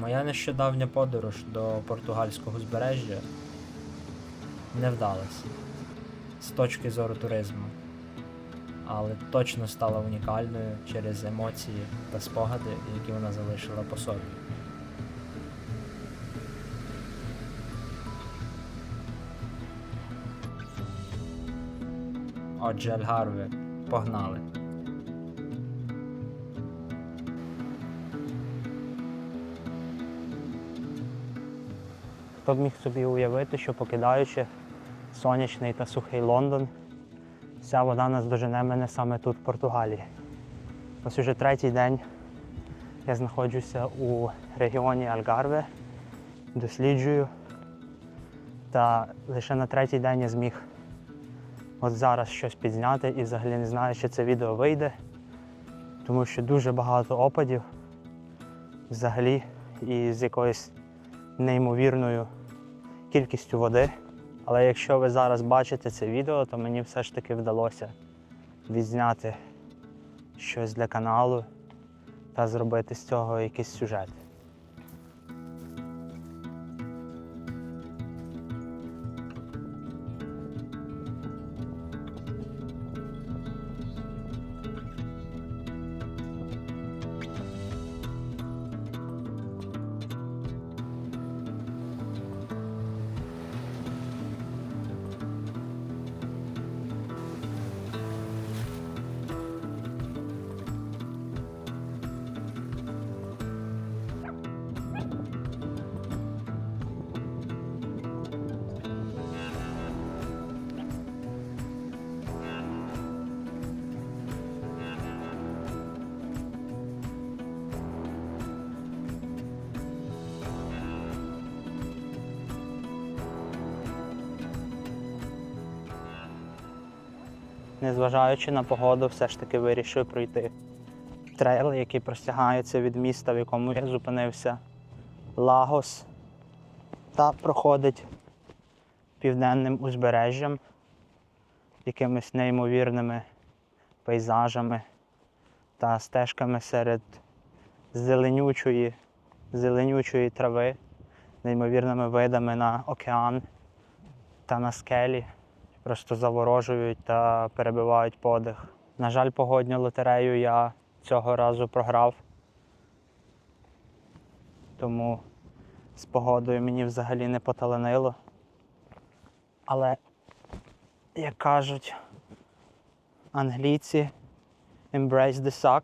Моя нещодавня подорож до португальського узбережжя не вдалася з точки зору туризму, але точно стала унікальною через емоції та спогади, які вона залишила по собі. Отже, Альгарве, погнали. Хто б міг собі уявити, що покидаючи сонячний та сухий Лондон, вся вода наздожене мене саме тут, в Португалії. Ось уже третій день я знаходжуся у регіоні Альгарве, досліджую. Та лише на третій день я зміг от зараз щось підзняти і взагалі не знаю, чи це відео вийде, тому що дуже багато опадів взагалі і з якоюсь неймовірною кількістю води. Але якщо ви зараз бачите це відео, то мені все ж таки вдалося відзняти щось для каналу та зробити з цього якийсь сюжет. Незважаючи на погоду, все ж таки вирішив пройти трейл, який простягається від міста, в якому я зупинився, Лагос, та проходить південним узбережжям, якимись неймовірними пейзажами та стежками серед зеленючої, зеленючої трави, неймовірними видами на океан та на скелі просто заворожують та перебивають подих. На жаль, погодню лотерею я цього разу програв. Тому з погодою мені взагалі не поталанило. Але, як кажуть англійці, embrace the suck,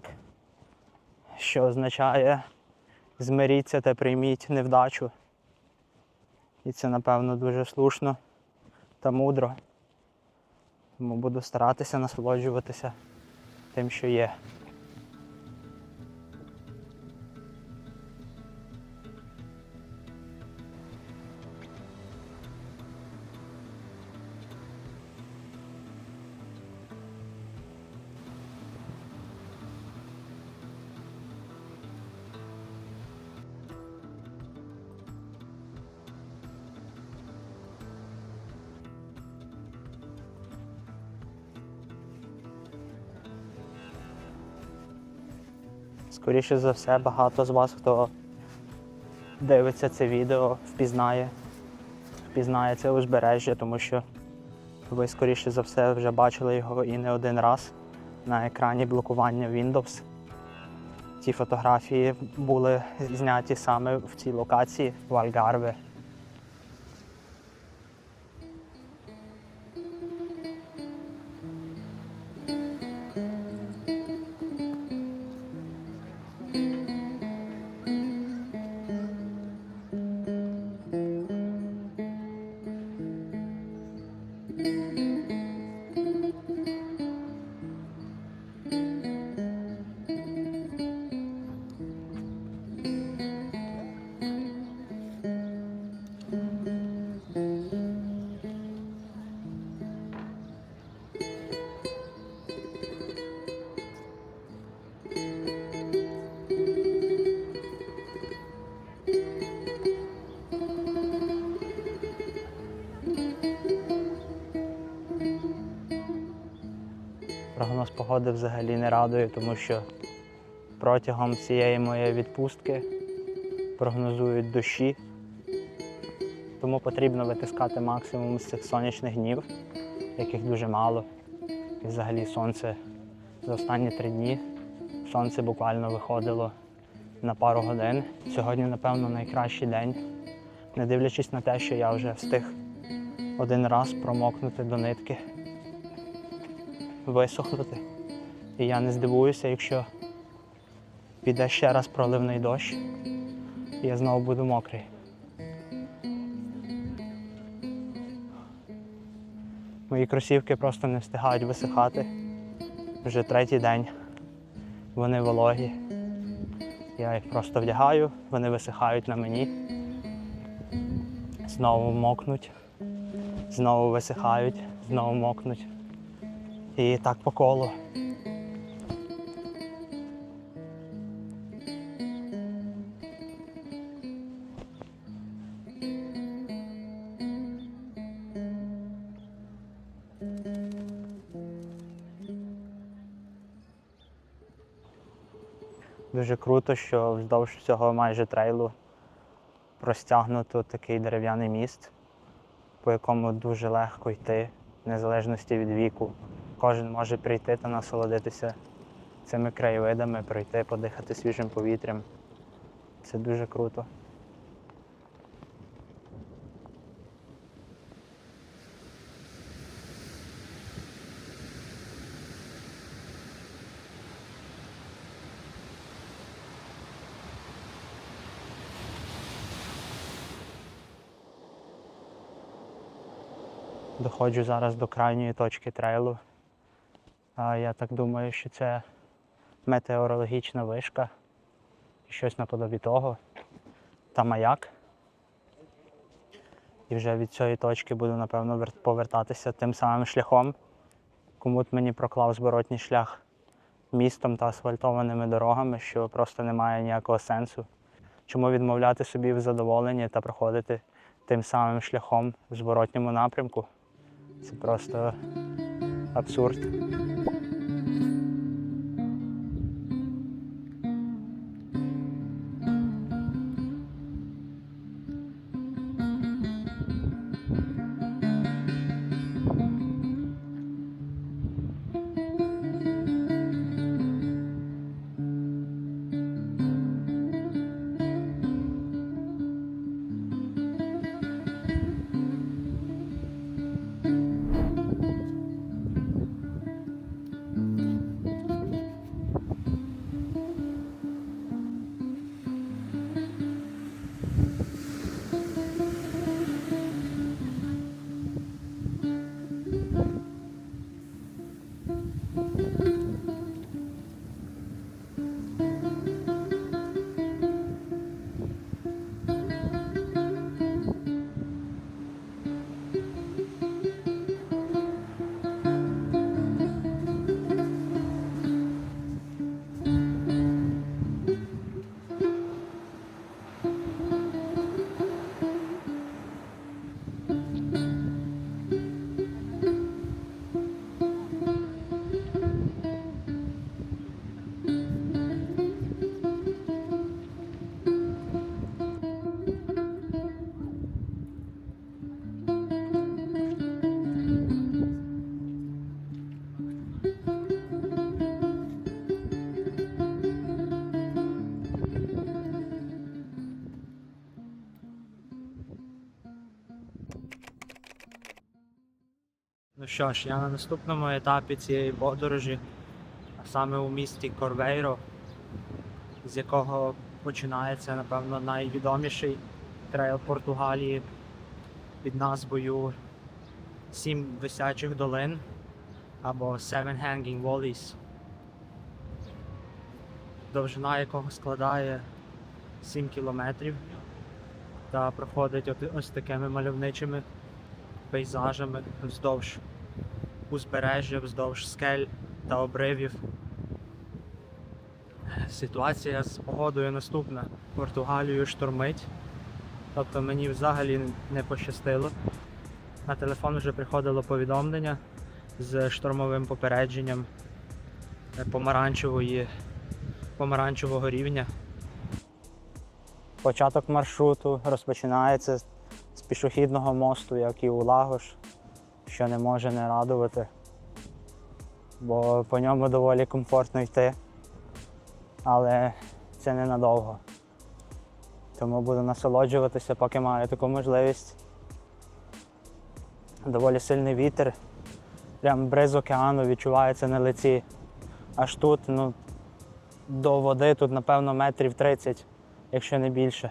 що означає змиріться та прийміть невдачу. І це, напевно, дуже слушно та мудро. Тому буду старатися насолоджуватися тим, що є. Скоріше за все, багато з вас, хто дивиться це відео, впізнає, впізнає це узбережжя, тому що ви, скоріше за все, вже бачили його і не один раз на екрані блокування Windows. Ці фотографії були зняті саме в цій локації в Альгарве. Погоди взагалі не радує, тому що протягом цієї моєї відпустки прогнозують дощі. Тому потрібно витискати максимум з цих сонячних днів, яких дуже мало. І взагалі сонце за останні три дні сонце буквально виходило на пару годин. Сьогодні, напевно, найкращий день, не дивлячись на те, що я вже встиг один раз промокнути до нитки, висохнути. І я не здивуюся, якщо піде ще раз проливний дощ, і я знову буду мокрий. Мої кросівки просто не встигають висихати. Вже третій день. Вони вологі. Я їх просто вдягаю, вони висихають на мені. Знову мокнуть, знову висихають, знову мокнуть. І так по колу. Дуже круто, що вздовж всього майже трейлу простягнуто такий дерев'яний міст, по якому дуже легко йти, в незалежності від віку. Кожен може прийти та насолодитися цими краєвидами, прийти, подихати свіжим повітрям. Це дуже круто. Доходжу зараз до крайньої точки трейлу. А я так думаю, що це метеорологічна вишка, щось наподобі того, та маяк. І вже від цієї точки буду, напевно, вер- повертатися тим самим шляхом. Комут мені проклав зворотній шлях містом та асфальтованими дорогами, що просто не має ніякого сенсу. Чому відмовляти собі в задоволенні та проходити тим самим шляхом в зворотньому напрямку? Це просто абсурд. Що ж, я на наступному етапі цієї подорожі, а саме у місті Корвейро, з якого починається, напевно, найвідоміший трейл Португалії під назвою Сім висячих долин або Seven Hanging Valleys, довжина якого складає 7 кілометрів та проходить ось такими мальовничими пейзажами вздовж узбережжя, вздовж скель та обривів. Ситуація з погодою наступна. Португалію штормить. Тобто мені взагалі не пощастило. На телефон вже приходило повідомлення з штормовим попередженням помаранчевої, помаранчевого рівня. Початок маршруту розпочинається з пішохідного мосту, як і у Лагош, що не може не радувати, бо по ньому доволі комфортно йти, але це ненадовго. Тому буду насолоджуватися, поки маю таку можливість. Доволі сильний вітер, прям бриз океану відчувається на лиці. Аж тут, ну, до води тут, напевно, метрів 30, якщо не більше.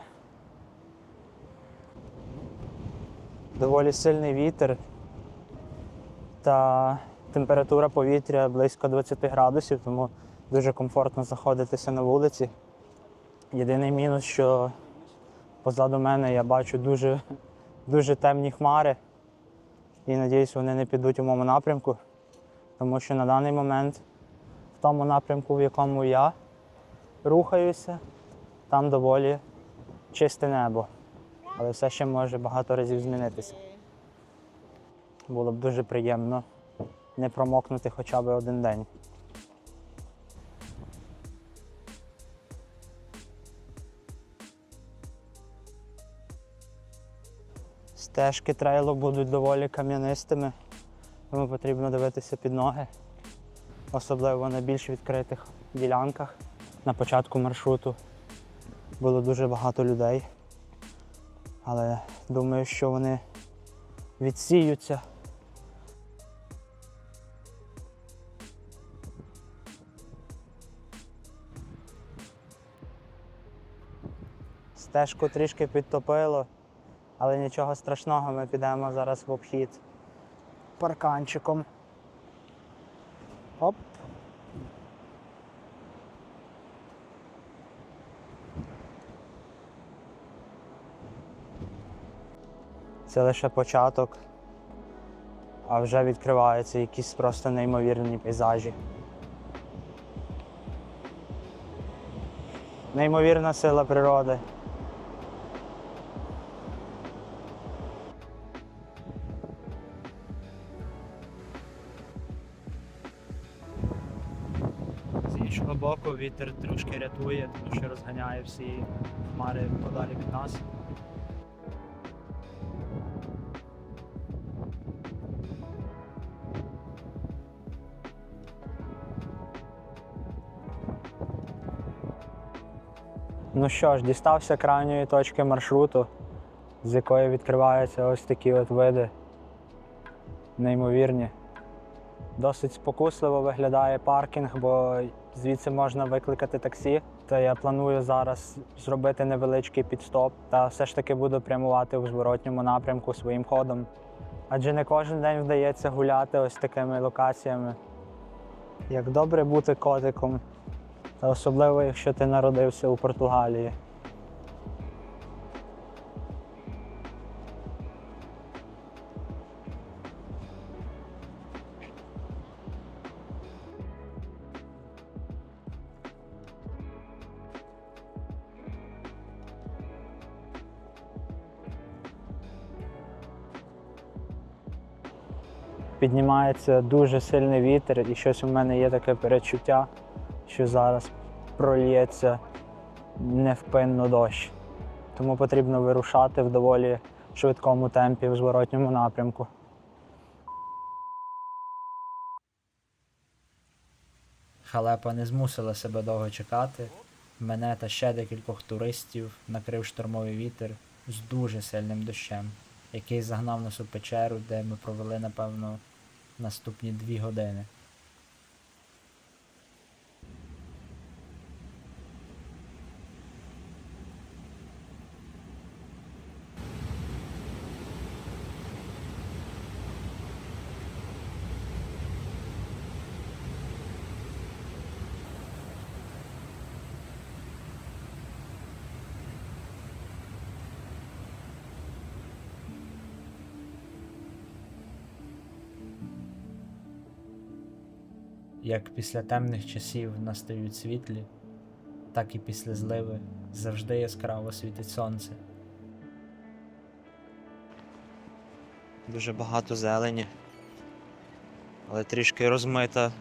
Доволі сильний вітер та температура повітря близько 20 градусів, тому дуже комфортно знаходитися на вулиці. Єдиний мінус, що позаду мене я бачу дуже, дуже темні хмари і надіюсь, вони не підуть у моєму напрямку, тому що на даний момент в тому напрямку, в якому я рухаюся, там доволі чисте небо. Але все ще може багато разів змінитися. Було б дуже приємно не промокнути хоча б один день. Стежки трейлу будуть доволі кам'янистими, тому потрібно дивитися під ноги, особливо на більш відкритих ділянках. На початку маршруту було дуже багато людей, але думаю, що вони відсіються. Стежку трішки підтопило, але нічого страшного, ми підемо зараз в обхід парканчиком. Оп. Це лише початок, а вже відкриваються якісь просто неймовірні пейзажі. Неймовірна сила природи. Вітер трошки рятує, тому що розганяє всі хмари подалі від нас. Ну що ж, дістався крайньої точки маршруту, з якої відкриваються ось такі от види. Неймовірні. Досить спокусливо виглядає паркінг, бо звідси можна викликати таксі. То я планую зараз зробити невеличкий підстоп та все ж таки буду прямувати у зворотньому напрямку своїм ходом. Адже не кожен день вдається гуляти ось такими локаціями. Як добре бути котиком, та особливо, якщо ти народився у Португалії. Піднімається дуже сильний вітер, і щось у мене є таке перечуття, що зараз прольється невпинно дощ. Тому потрібно вирушати в доволі швидкому темпі в зворотньому напрямку. Халепа не змусила себе довго чекати. Мене та ще декількох туристів накрив штормовий вітер з дуже сильним дощем, який загнав нас у печеру, де ми провели, напевно, наступні дві години. Як після темних часів настають світлі, так і після зливи завжди яскраво світить сонце. Дуже багато зелені, але трішки розмита,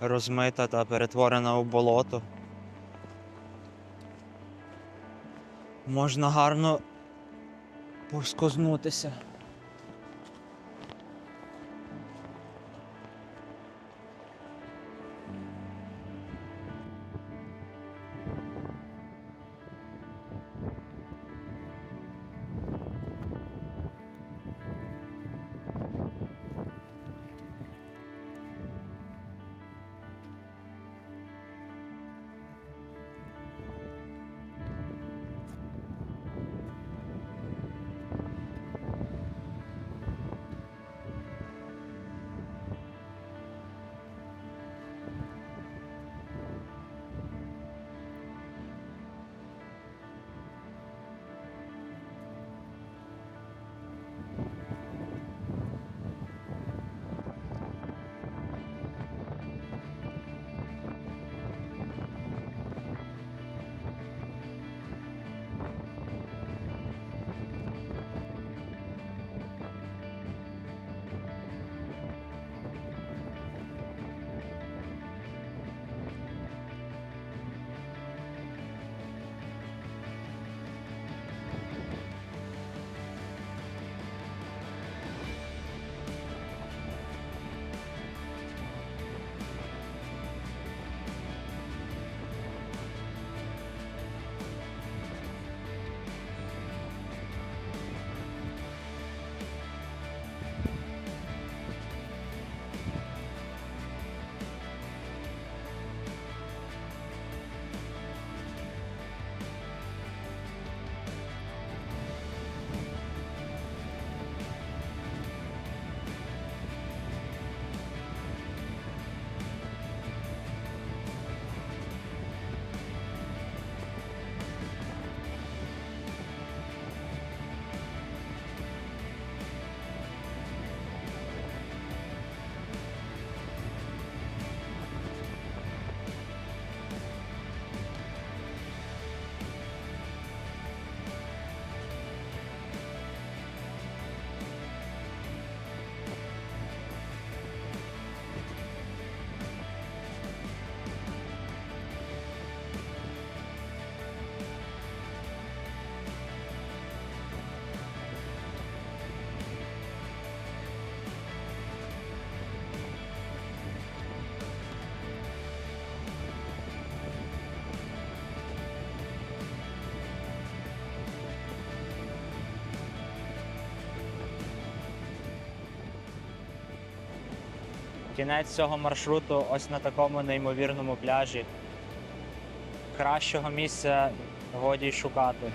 розмита та перетворена у болото. можна гарно поскознутися. Кінець цього маршруту ось на такому неймовірному пляжі. Кращого місця годі шукати.